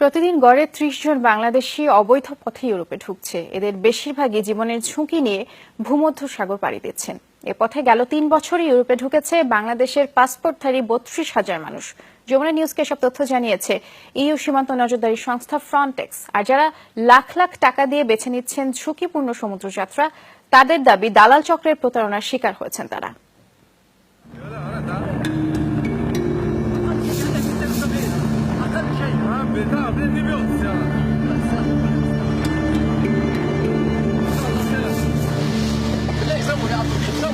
প্রতিদিন গড়ে ত্রিশ জন বাংলাদেশি অবৈধ পথে ইউরোপে ঢুকছে। এদের বেশিরভাগই জীবনের ঝুঁকি নিয়ে ভূমধ্য সাগর পাড়ি দিচ্ছেন। এ পথে গেল তিন বছরে ইউরোপে ঢুকেছে বাংলাদেশের পাসপোর্টধারী বত্রিশ হাজার মানুষ। যমুনা নিউজকে সব তথ্য জানিয়েছে ইউ সীমান্ত নজরদারি সংস্থা ফ্রন্টেক্স আর যারা লাখ লাখ টাকা দিয়ে বেছে নিচ্ছেন ঝুঁকিপূর্ণ সমুদ্রযাত্রা, তাদের দাবি দালাল চক্রের প্রতারণার শিকার হয়েছেন তারা।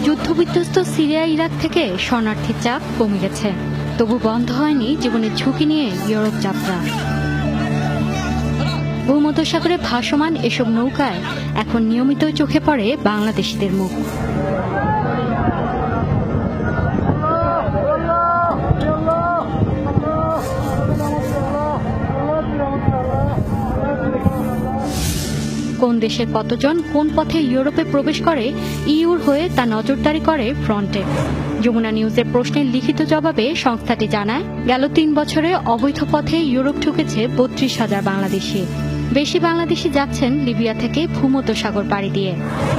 যুদ্ধবিধ্বস্ত সিরিয়া, ইরাক থেকে শরণার্থীর চাপ কমে গেছে। তবু বন্ধ হয়নি জীবনের ঝুঁকি নিয়ে ইউরোপ যাত্রা। ভূমধ্যসাগরে ভাসমান এসব নৌকায় এখন নিয়মিত চোখে পড়ে বাংলাদেশিদের মুখ। কোন দেশের কতজন কোন পথে ইউরোপে প্রবেশ করে, ইউর হয়ে তা নজরদারি করে ফ্রন্টে। যমুনা নিউজের প্রশ্নের লিখিত জবাবে সংস্থাটি জানায়, গেল তিন বছরে অবৈধ পথে ইউরোপ ঢুকেছে বত্রিশ হাজার বাংলাদেশি। বেশি বাংলাদেশি যাচ্ছেন লিবিয়া থেকে ভূমধ্য সাগর পাড়ি দিয়ে।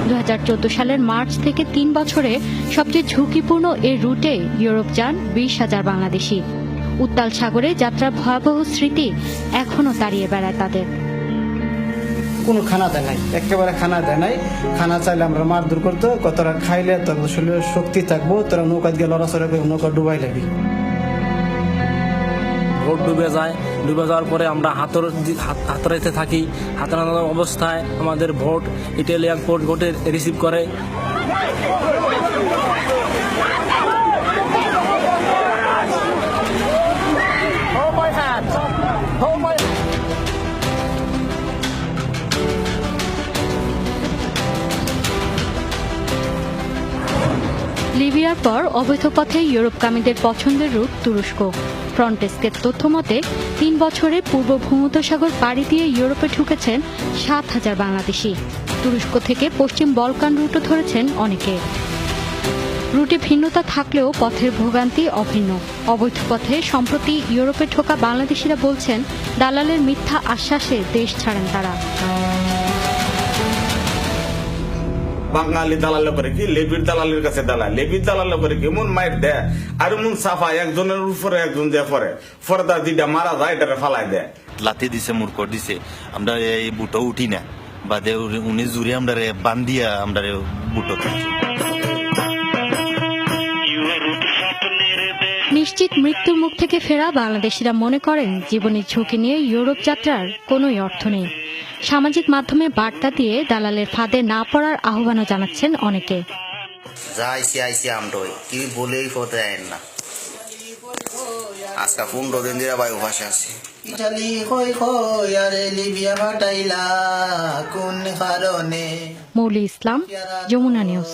দু হাজার চোদ্দ সালের মার্চ থেকে তিন বছরে সবচেয়ে ঝুঁকিপূর্ণ এ রুটে ইউরোপ যান বিশ হাজার বাংলাদেশি। উত্তাল সাগরে যাত্রার ভয়াবহ স্মৃতি এখনও তাড়িয়ে বেড়ায় তাদের। কোনো খানা দেয় নাই। একেবারে খানা দেয় নাই। খানা চাইলে আমরা মারধর করতো কতটা খাইলে তোর শরীরে শক্তি থাকব, তোরা নৌকা দিয়ে লড়াচড়া করে নৌকা ডুবাই লাগবি। ভোট ডুবে যায়। ডুবে যাওয়ার পরে আমরা হাতর হাত- হাতড়াইতে থাকি। হাতড়ানো অবস্থায় আমাদের ভোট ইটালিয়ান কোর্ট ভোটে রিসিভ করে। লিবিয়ার পর অবৈধ পথে ইউরোপগামীদের পছন্দের রুট তুরস্ক। ফ্রন্টেস্কের তথ্য মতে তিন বছরে পূর্ব ভূমধ্যসাগর পাড়ি দিয়ে ইউরোপে ঢুকেছেন সাত হাজার বাংলাদেশি। তুরস্ক থেকে পশ্চিম বলকান রুটও ধরেছেন অনেকে। রুটে ভিন্নতা থাকলেও পথের ভোগান্তি অভিন্ন। অবৈধ পথে সম্প্রতি ইউরোপে ঢোকা বাংলাদেশিরা বলছেন, দালালের মিথ্যা আশ্বাসে দেশ ছাড়েন তারা। বাঙালি দালাল করে কি? লেবির দালালের কাছে দালাল। লেবির দালাল করে কি? মন মায়ের দেয়। আর মন সাফা, একজনের উপরে একজন দেয় পরে। ফরদা দিটা মারা যায়, এটারে ফালাই দেয়। লাথি দিছে মূর্খ দিছে। আমরা এই বুটো উঠি না। বাদে উনি- উনি জুড়ে আমরা বান্ধিয়া আমরা বুটো নিশ্চিত মৃত্যুর মুখ থেকে ফেরা বাংলাদেশিরা মনে করেন জীবনের ঝুঁকি নিয়ে ইউরোপ যাত্রার কোনোই অর্থ নেই। সামাজিক মাধ্যমে বার্তা দিয়ে দালালের ফাঁদে না পড়ার আহ্বানও জানাচ্ছেন অনেকে। যা আইসি আইসি আমডই কি বলেই ফতে আইন না। আজকা পনেরো দিন ধরে বায়ু ভাষা আছে। ইটালি কই কই আরে লিবিয়া ফাটাইলা কোন কারণে? মৌলি ইসলাম যমুনা নিউজ।